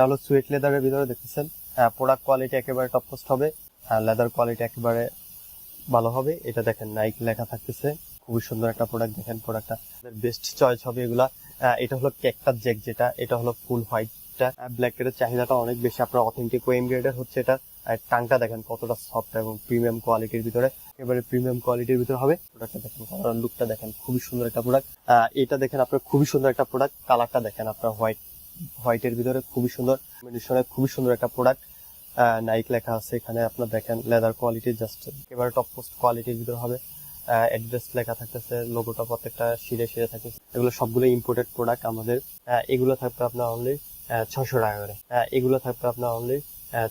এটা হলো সুইট লেদারের ভিতরে দেখতেছেন। প্রোডাক্ট কোয়ালিটি একেবারে টপ কোস্ট হবে। লেদার কোয়ালিটি একেবারে ভালো হবে। এটা দেখেন নাইক লেখা থাকতেছে। খুবই সুন্দর একটা প্রোডাক্ট দেখেন প্রোডাক্টটা বেস্ট চয়েস হবে এগুলা। আহ, এটা হলো কেকটার জেক যেটা। এটা হলো ফুল হোয়াইটটা ব্ল্যাক এর চাহিদাটা অনেক বেশি। আপনার অথেন্টিক ওয়েম গ্রেডের হচ্ছে এটা। টাংটা দেখেন কতটা সফট এবং প্রিমিয়াম কোয়ালিটির ভিতরে। এবারে প্রিমিয়াম কোয়ালিটির ভিতরে হবে। প্রোডাক্টটা দেখেন লুকটা দেখেন খুবই সুন্দর একটা প্রোডাক্ট এটা দেখেন আপনার খুবই সুন্দর একটা প্রোডাক্ট কালারটা দেখেন আপনার হোয়াইট হোয়াইটের ভিতরে খুবই সুন্দর। কম্বিনেশনে খুবই সুন্দর একটা প্রোডাক্ট নাইক লেখা আছে এখানে। আপনার দেখেন লেদার কোয়ালিটি জাস্ট এবারে টপ পোস্ট কোয়ালিটির ভিতরে হবে। অ্যাড্রেস লেখা থাকতেছে লোগোটা প্রত্যেকটা শিরে শিরে থাকতেছে। এগুলো সবগুলো ইম্পোর্টেড প্রোডাক্ট আমাদের। এগুলো থাকবে আপনার অনলি ছশো টাকা করে। এগুলো থাকবে আপনার অনলি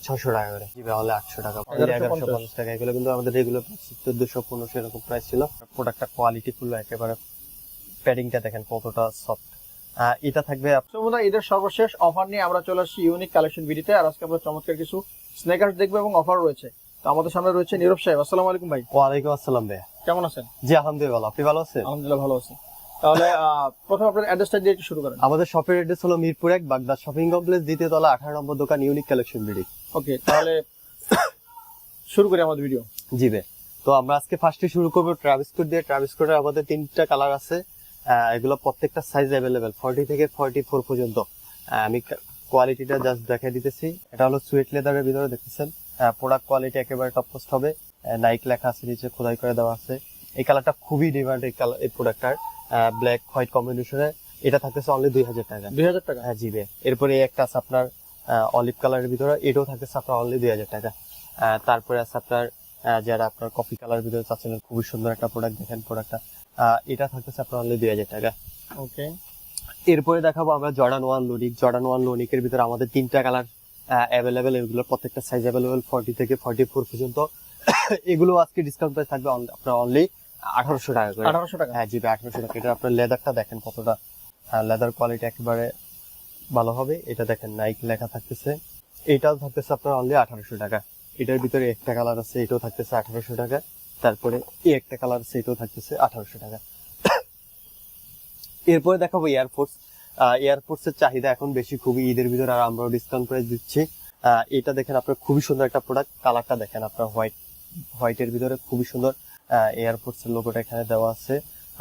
ছশো টাকা করে। জিবে হলে আটশো টাকা। এগারোশো পঞ্চাশ। টাকা। এগুলো কিন্তু আমাদের রেগুলার চোদ্দশো পনেরোশো এরকম প্রাইস ছিল। প্রোডাক্টটা কোয়ালিটি ফুল একেবারে প্যাডিংটা দেখেন কতটা সফট এটা থাকবে বন্ধুরা ঈদের সর্বশেষ অফার নিয়ে আমরা চলে আসছি ইউনিক কালেকশন ভিডিওতে আর আজকে আমরা চমৎকার কিছু স্নেকার্স দেখব এবং অফার রয়েছে। তো আমাদের সামনে রয়েছে নীরব সাহেব। আসসালামু আলাইকুম ভাই। ওয়ালাইকুম আসসালাম ভাইয়া। কেমন আছেন? জি আলহামদুলিল্লাহ ভালো। আপনি ভালো আছেন? আলহামদুলিল্লাহ ভালো আছি। তাহলে প্রথম আপনার অ্যাড্রেসটা দিয়ে একটু শুরু করেন। আমাদের শপের অ্যাড্রেস হলো মিরপুর এক বাগদা শপিং কমপ্লেক্স দ্বিতীয় তলা আঠারো নম্বর দোকান ইউনিক কালেকশন বিডি। ওকে তাহলে শুরু করি আমাদের ভিডিও জি ভাই তো আমরা আজকে ফার্স্টে শুরু করব ট্রাভিস কোড দিয়ে। ট্রাভিস কোডের আমাদের তিনটা কালার আছে। এগুলো প্রত্যেকটা সাইজ অ্যাভেলেবেল ফর্টি থেকে ফর্টি ফোর পর্যন্ত আমি কোয়ালিটিটা জাস্ট দেখাই দিতেছি। এটা হলো সুইট লেদারের ভিতরে দেখতেছেন। প্রোডাক্ট কোয়ালিটি একেবারে টপ পোস্ট হবে নাইক লেখা আছে নিচে খোদাই করে দেওয়া আছে। এই কালারটা খুবই ডিমান্ড এই কালার এই প্রোডাক্টটার ব্ল্যাক হোয়াইট কম্বিনেশনে এটা থাকতেছে অনলি দুই হাজার টাকা। দুই হাজার টাকা? হ্যাঁ জিবে এরপরে এই একটা আছে আপনার অলিভ কালারের ভিতরে। এটাও থাকতেছে আপনার অনলি দুই হাজার টাকা। তারপরে আছে আপনার যারা আপনার কফি কালার ভিতরে চাচ্ছিলেন খুবই সুন্দর একটা প্রোডাক্ট দেখেন প্রোডাক্টটা এটা থাকতেছে আপনার অনলি দুই হাজার টাকা। ওকে এরপরে দেখাবো আমরা জর্ডান ওয়ান লোনিক জর্ডান ওয়ান লোনিকের ভিতরে আমাদের তিনটা কালার অ্যাভেলেবেল এগুলোর প্রত্যেকটা সাইজ অ্যাভেলেবেল ফর্টি থেকে ফর্টি ফোর পর্যন্ত। এগুলো আজকে ডিসকাউন্ট প্রাইস থাকবে আপনার অনলি আঠারোশো টাকা করে। আঠারোশো টাকা। হ্যাঁ জিবি আঠারোশো টাকা। এটা আপনার লেদারটা দেখেন কতটা। লেদার কোয়ালিটি একেবারে ভালো হবে। এটা দেখেন নাইক লেখা থাকতেছে। এটাও থাকতেছে আপনার অনলি আঠারোশো টাকা। এটার ভিতরে একটা কালার আছে এটাও থাকতেছে আঠারোশো টাকা। তারপরে এই একটা কালার এটাও থাকতেছে আঠারোশো টাকা। এরপরে দেখাবো এয়ারফোর্স এয়ারফোর্স এর চাহিদা এখন বেশি খুবই ঈদের ভিতরে আর আমরাও ডিসকাউন্ট প্রাইস দিচ্ছি। এটা দেখেন আপনার খুবই সুন্দর একটা প্রোডাক্ট কালারটা দেখেন আপনার হোয়াইট হোয়াইটের ভিতরে খুবই সুন্দর। এয়ারফোর্স এর লোগোটা এখানে দেওয়া আছে।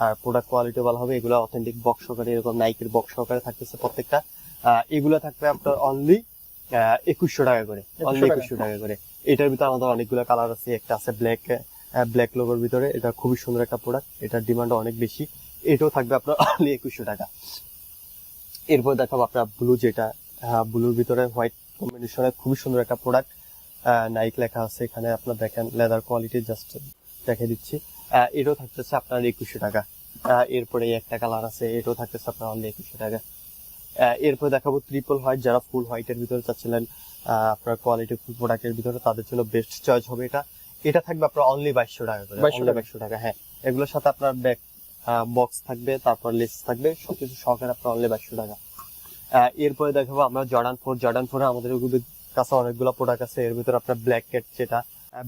আর প্রোডাক্ট কোয়ালিটি ভালো হবে এগুলো অথেন্টিক বক্স সহকারে এরকম নাইকের বক্স সহকারে থাকতেছে প্রত্যেকটা। এগুলো থাকবে আপনার অনলি একুশশো টাকা করে অনলি একুশশো টাকা করে। এটার ভিতরে আমাদের অনেকগুলো কালার আছে একটা আছে ব্ল্যাক ব্ল্যাক লোগোর ভিতরে। এটা খুবই সুন্দর একটা প্রোডাক্ট এটার ডিমান্ড অনেক বেশি। এটাও থাকবে আপনার অনলি একুশশো টাকা। এরপর দেখাবো আপনার ব্লু যেটা। ব্লুর ভিতরে হোয়াইট কম্বিনেশনের খুবই সুন্দর একটা প্রোডাক্ট নাইক লেখা আছে এখানে। আপনার দেখেন লেদার কোয়ালিটি জাস্ট দেখে দিচ্ছি। এটাও থাকতেছে আপনার একুশশো টাকা। এরপরে একটা কালার আছে, এটাও থাকতেছে আপনার অনলি একুশশো টাকা। এরপর দেখাবো ট্রিপল হোয়াইট যারা ফুল হোয়াইটের ভিতরে চাচ্ছিলেন আপনার কোয়ালিটি ফুল প্রোডাক্টের ভিতরে, তাদের জন্য বেস্ট চয়েস হবে এটা। এটা থাকবে আপনার অনলি বাইশশো টাকা করে 2200 অনলি টাকা। বাইশশো টাকা হ্যাঁ। এগুলোর সাথে আপনার ব্যাক বক্স থাকবে তারপর লেস থাকবে সবকিছু সহকারে আপনার অনলি বাইশশো টাকা। এরপরে দেখাবো আমরা জর্ডান ফোর জর্ডান ফোরে আমাদের কাছে অনেকগুলো প্রোডাক্ট আছে এর ভিতরে আপনার ব্ল্যাক কেট যেটা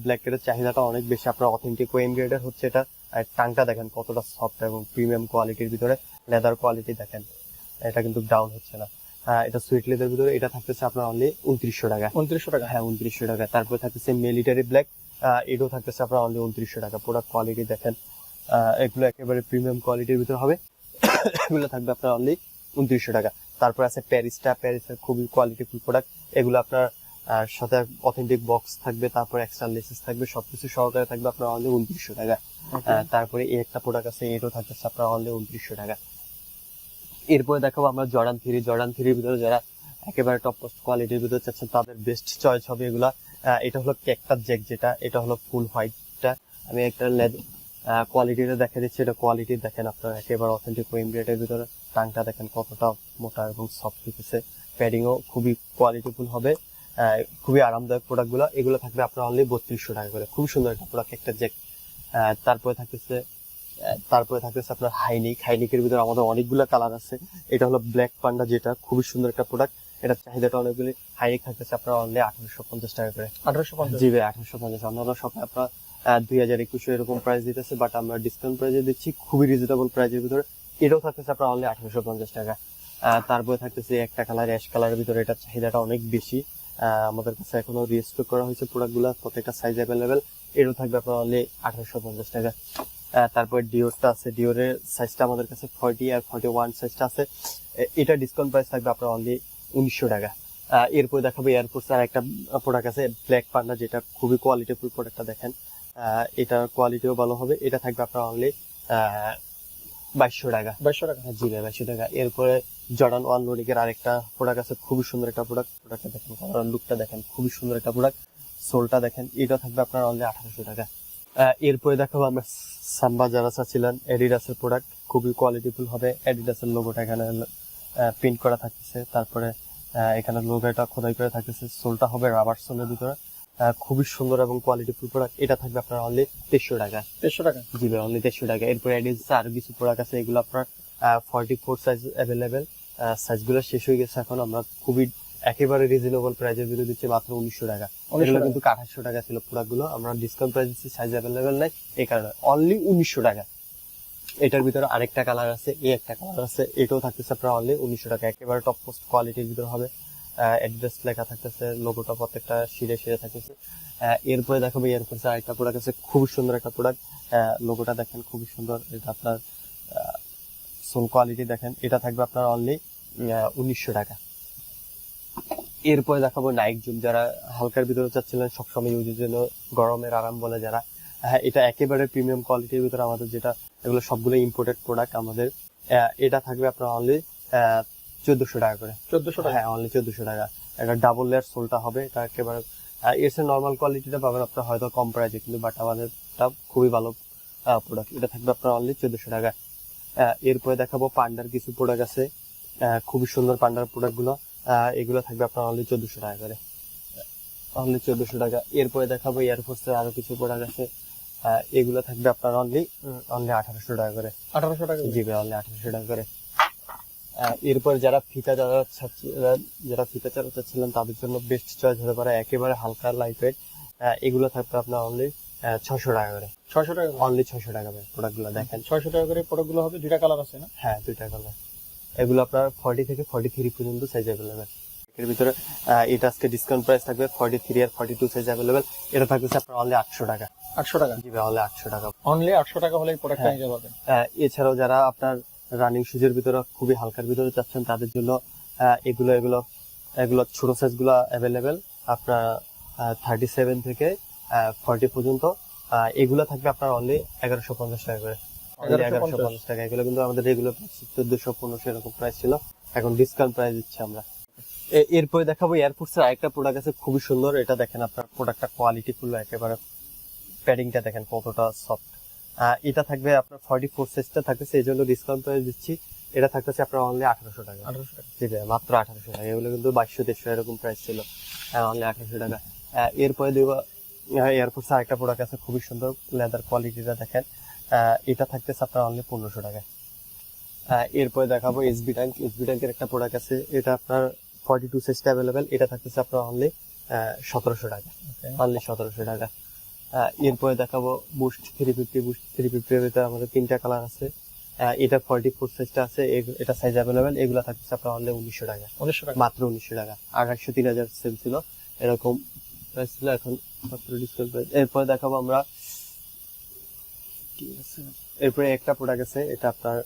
ব্ল্যাক কেটের চাহিদাটা অনেক বেশি আপনার অথেন্টিক ওয়েম গ্রেডের হচ্ছে এটা আর টাংটা দেখেন কতটা সফট এবং প্রিমিয়াম কোয়ালিটির ভিতরে লেদার কোয়ালিটি দেখেন এটা কিন্তু ডাউন হচ্ছে না। এটা সুইট লেদার ভিতরে এটা থাকতেছে আপনার অনলি উনত্রিশশো টাকা। উনত্রিশশো টাকা। হ্যাঁ উনত্রিশশো টাকা। তারপরে থাকতেছে মিলিটারি ব্ল্যাক এটাও থাকতেছে আপনার অনলি উনত্রিশশো টাকা। প্রোডাক্ট কোয়ালিটি দেখেন এগুলো একেবারে প্রিমিয়াম কোয়ালিটির ভিতরে হবে। এগুলো থাকবে আপনার অনলি উনত্রিশশো টাকা। তারপর আছে প্যারিসটা প্যারিসের খুবই কোয়ালিটি ফুল প্রোডাক্ট এগুলো আপনার সাথে অথেন্টিক বক্স থাকবে তারপর এক্সট্রা লেসেস থাকবে সবকিছু সহকারে থাকবে আপনার অনলি উনত্রিশশো টাকা। তারপরে এই একটা প্রোডাক্ট আছে এটাও থাকতেছে আপনার অনলি উনত্রিশশো টাকা। এরপরে দেখাবো আমরা জর্ডান থ্রি জর্ডান থ্রির ভিতরে যারা একেবারে টপ পোস্ট কোয়ালিটির ভিতরে চাচ্ছেন তাদের বেস্ট চয়েস হবে এগুলা। এটা হলো কেকটার জ্যাক যেটা, এটা হলো ফুল হোয়াইটটা আমি একটা লেদ কোয়ালিটিটা দেখা দিচ্ছি, এটা কোয়ালিটি দেখেন আপনার, একেবারে অথেন্টিক ওয়েম গ্রেডের ভিতরে। টাংটা দেখেন কতটা মোটা এবং সফট হইতেছে। প্যাডিংও খুবই কোয়ালিটিফুল হবে। খুবই আরামদায়ক প্রোডাক্টগুলো এগুলো থাকবে আপনার অনলি বত্রিশশো টাকা করে। খুবই সুন্দর একটা প্রোডাক্ট একটা জেক তারপরে থাকতেছে তারপরে থাকতেছে আপনার হাইনিক হাইনিকের ভিতরে আমাদের অনেকগুলো কালার আছে। এটা হলো ব্ল্যাক পান্ডা যেটা, খুবই সুন্দর একটা প্রোডাক্ট এটার চাহিদাটা অনেকগুলি হাইনিক থাকতেছে আপনার অনলি আঠারোশো পঞ্চাশ টাকা করে। আঠারোশো পঞ্চাশ? জি ভাই আঠারোশো পঞ্চাশ। অন্যান্য সবাই আপনার দুই হাজার একুশশো এরকম প্রাইস দিতেছে বাট আমরা ডিসকাউন্ট প্রাইসে দিচ্ছি খুবই রিজনেবল প্রাইসের ভিতরে। এটাও থাকতেছে আপনার অনলি আঠারোশো পঞ্চাশ টাকা। তারপরে থাকতেছে একটা কালার অ্যাশ কালারের ভিতরে এটার চাহিদাটা অনেক বেশি। আমাদের কাছে এখনও রিস্টক করা হয়েছে প্রোডাক্টগুলো প্রত্যেকটা সাইজ অ্যাভেলেবেল এরও থাকবে আপনার অনলি আঠারোশো পঞ্চাশ টাকা। তারপর ডিওরটা আছে। ডিওরের সাইজটা আমাদের কাছে ফর্টি আর ফর্টি ওয়ান সাইজটা আছে। এটা ডিসকাউন্ট প্রাইস থাকবে আপনার অনলি উনিশশো টাকা। এরপর দেখাবো এয়ারফোর্স আর একটা প্রোডাক্ট আছে ব্ল্যাক পান্ডা যেটা খুবই কোয়ালিটিফুল প্রোডাক্টটা দেখেন। এটার কোয়ালিটিও ভালো হবে। এটা থাকবে আপনার অনলি বাইশশো টাকা। বাইশশো টাকা। জি ভাই বাইশশো টাকা। এরপরে জর্ডান ওয়ান লোনিকের আরেকটা প্রোডাক্ট আছে খুবই সুন্দর একটা প্রোডাক্ট প্রোডাক্টটা দেখেন কালার লুকটা দেখেন খুবই সুন্দর একটা প্রোডাক্ট সোলটা দেখেন এটা থাকবে আপনার অনলি আঠারোশো টাকা। এরপরে দেখাবো আমরা সাম্বা যারা চাচ্ছিলেন এডিডাসের প্রোডাক্ট খুবই কোয়ালিটিফুল হবে এডিডাসের লোগোটা এখানে প্রিন্ট করা থাকতেছে। তারপরে এখানে লোগোটা খোদাই করে থাকতেছে। সোলটা হবে রাবার সোলের ভিতরে। খুবই সুন্দর এবং কোয়ালিটিফুল প্রোডাক্ট এটা থাকবে আপনার অনলি তেইশশো টাকা। দেড়শো টাকা? জি ভাই অনলি দেড়শো টাকা। এরপরে আর কিছু প্রোডাক্ট আছে এগুলো আপনার ফর্টি ফোর সাইজ অ্যাভেলেবেল সাইজগুলো শেষ হয়ে গেছে এখন। আমরা খুবই একেবারে রিজনেবল প্রাইজের ভিতরে দিচ্ছি মাত্র উনিশশো টাকা। এগুলো। কিন্তু আঠাশশো টাকা ছিল প্রোডাক্টগুলো আমরা ডিসকাউন্ট প্রাইস দিচ্ছি সাইজ অ্যাভেলেবেল নাই। এই কারণে অনলি উনিশশো টাকা। এটার ভিতরে আরেকটা কালার আছে, এই একটা কালার আছে, এটাও থাকতেছে আপনার অনলি উনিশশো টাকা, একেবারে টপ পোস্ট কোয়ালিটির ভিতরে হবে। অ্যাড্রেস লেখা থাকতেছে লোগোটা প্রত্যেকটা শিরে শিরে থাকতেছে। এরপরে দেখাবো এরপরে আরেকটা প্রোডাক্ট আছে, খুবই সুন্দর একটা প্রোডাক্ট লোগোটা দেখেন, খুবই সুন্দর। এটা আপনার সোল কোয়ালিটি দেখেন, এটা থাকবে আপনার অনলি উনিশশো টাকা। এরপরে দেখাবো নাইক জুম যারা হালকার ভিতরে চাচ্ছিলেন, সবসময় ইউজের জন্য গরমের আরাম বলে যারা। হ্যাঁ এটা একেবারে প্রিমিয়াম কোয়ালিটির ভিতরে আমাদের যেটা এগুলো সবগুলো ইম্পোর্টেড প্রোডাক্ট আমাদের এটা থাকবে আপনার অনলি চোদ্দশো টাকা করে। চোদ্দশো টাকা? হ্যাঁ অনলি চোদ্দশো টাকা। এটা ডাবল লেয়ার সোলটা হবে এটা একেবারে এর সে নর্মাল কোয়ালিটিটা পাবেন আপনার হয়তো কম প্রাইসে কিন্তু বাট আমাদেরটা খুবই ভালো প্রোডাক্ট এটা থাকবে আপনার অনলি চোদ্দশো টাকা। এরপরে দেখাবো পান্ডার কিছু প্রোডাক্ট আছে খুবই সুন্দর পান্ডার প্রোডাক্টগুলো আহ, এগুলো থাকবে আপনার অনলি চোদ্দশো টাকা করে। অনলি চোদ্দশো টাকা। এরপরে দেখাবো এয়ারফোর্স এর আরও কিছু প্রোডাক্ট আছে। এগুলো থাকবে আপনার অনলি অনলি আঠারোশো টাকা করে। আঠারোশো টাকা জি ভাই অনলি আঠারোশো টাকা করে। এরপর যারা ফিতা যারা যারা- ফিতা চালাতে চাচ্ছিলেন তাদের জন্য বেস্ট চয়েস হতে পারে একেবারে হালকা লাইট ওয়েট এগুলো থাকবে আপনার অনলি ছশো টাকা করে। ছয়শো টাকা অনলি ছশো টাকা করে প্রোডাক্টগুলো দেখেন। ছয়শো টাকা করে প্রোডাক্টগুলো হবে দুইটা কালার আছে না? হ্যাঁ দুইটা কালার এগুলো আপনার ফর্টি থেকে ফর্টি থ্রি পর্যন্ত সাইজ অ্যাভেলেবেল এর ভিতরে এটা আজকে ডিসকাউন্ট প্রাইস থাকবে ফর্টি থ্রি আর ফর্টি টু সাইজ অ্যাভেলেবেল এটা থাকবে আপনার অনলি আটশো টাকা। আটশো টাকা? জি অনলি আটশো টাকা। অনলি আটশো টাকা হলে প্রোডাক্টটা হ্যাঁ। নিতে পারবেন। এছাড়াও যারা আপনার রানিং শুজের ভিতরে খুবই হালকার ভিতরে চাচ্ছেন তাদের জন্য এগুলো এগুলো এগুলো ছোট সাইজগুলো অ্যাভেলেবেল আপনার থার্টি সেভেন থেকে ফর্টি পর্যন্ত। এগুলো থাকবে আপনার অনলি এগারোশো পঞ্চাশ টাকা করে। এগারোশো পঞ্চাশ। টাকা। এগুলো কিন্তু আমাদের রেগুলার চোদ্দশো পনেরোশো এরকম প্রাইস ছিল। এখন ডিসকাউন্ট প্রাইস দিচ্ছি আমরা। এরপরে দেখাবো এয়ারফোর্স এর আরেকটা প্রোডাক্ট আছে খুবই সুন্দর। এটা দেখেন আপনার প্রোডাক্টটা কোয়ালিটি ফুল একেবারে প্যাডিংটা দেখেন কতটা সফট এটা থাকবে আপনার ফর্টি ফোর সাইজটা থাকতেছে এই জন্য ডিসকাউন্ট প্রাইস দিচ্ছি। এটা থাকতেছে আপনার অনলি আঠারোশো টাকা। আঠারোশো টাকা। জি ভাই, মাত্র আঠারোশো টাকা। এগুলো কিন্তু বাইশশো দেড়শো এরকম প্রাইস ছিল। অনলি আঠারোশো টাকা। এরপরে দেবো এয়ারফোর্স আরেকটা প্রোডাক্ট আছে খুবই সুন্দর লেদার কোয়ালিটিটা দেখেন। আহ, এটা থাকতেছে আপনার অনলি পনেরোশো টাকা এরপরে দেখাবো এসবি ট্যাঙ্ক এসবি ট্যাঙ্কের একটা প্রোডাক্ট আছে এটা আপনার ফর্টি টু সাইজটা অ্যাভেলেবেল এটা থাকতেছে আপনার অনলি সতেরোশো টাকা। অনলি সতেরোশো টাকা। এরপরে দেখাবো boost three fifty boost three ফিফটির ভিতরে আমাদের তিনটা কালার আছে। এটা ফর্টি ফোর সাইজটা আছে এটা সাইজ অ্যাভেলেবেল এগুলো থাকতেছে আপনার অনলি উনিশশো টাকা। উনিশশো টাকা। মাত্র উনিশশো টাকা। আড়াইশো তিন হাজার সেল ছিল। এরকম প্রাইস ছিল এখন মাত্র ডিসকাউন্ট প্রাইস এরপরে দেখাবো আমরা এরপরে একটা প্রোডাক্ট আছে এটা আপনার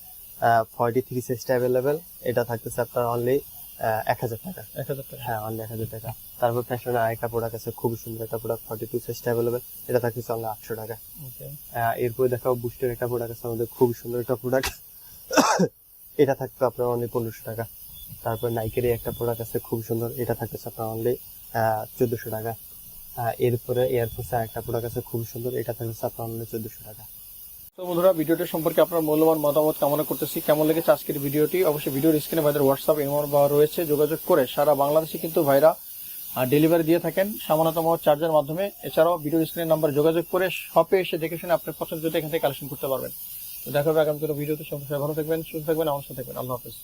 ফর্টি থ্রি সাইজটা অ্যাভেলেবেল এটা থাকতেছে আপনার অনলি এক হাজার টাকা। এক হাজার টাকা। হ্যাঁ অনলি এক হাজার টাকা। তারপর ফ্যাশনের আরেকটা প্রোডাক্ট আছে খুবই সুন্দর একটা প্রোডাক্ট ফর্টি টু সাইজটা অ্যাভেলেবেল এটা থাকতেছে অনলি আটশো টাকা। এরপরে দেখাবো বুস্টের একটা প্রোডাক্ট আছে আমাদের খুবই সুন্দর একটা প্রোডাক্ট এটা থাকবে আপনার অনলি পনেরোশো টাকা। তারপর নাইকেরই একটা প্রোডাক্ট আছে খুব সুন্দর। এটা থাকতেছে আপনার অনলি চোদ্দশো টাকা। আহ, এরপরে এয়ারফোর্সের একটা প্রোডাক্ট আছে খুব সুন্দর। এটা থাকতেছে আপনার অনলি চোদ্দশো টাকা। তো বন্ধুরা, ভিডিওটি সম্পর্কে আপনার মূল্যবান মতামত কামনা করতেছি। কেমন লেগেছে আজকের ভিডিওটি? অবশ্যই ভিডিওর স্ক্রিনে ভাইদের হোয়াটসঅ্যাপ এমন বা রয়েছে, যোগাযোগ করে সারা বাংলাদেশে কিন্তু ভাইরা ডেলিভারি দিয়ে থাকেন সামান্যতম চার্জের মাধ্যমে। এছাড়াও ভিডিও স্ক্রিনের নাম্বার যোগাযোগ করে শপে এসে দেখে শুনে আপনার পছন্দ এখান থেকে কালেকশন করতে পারবেন। তো দেখা হবে আগামী ভিডিওতে। সমস্যা ভালো থাকবেন, সুস্থ থাকবেন, আমার সাথে থাকবেন। আল্লাহ হাফেজ।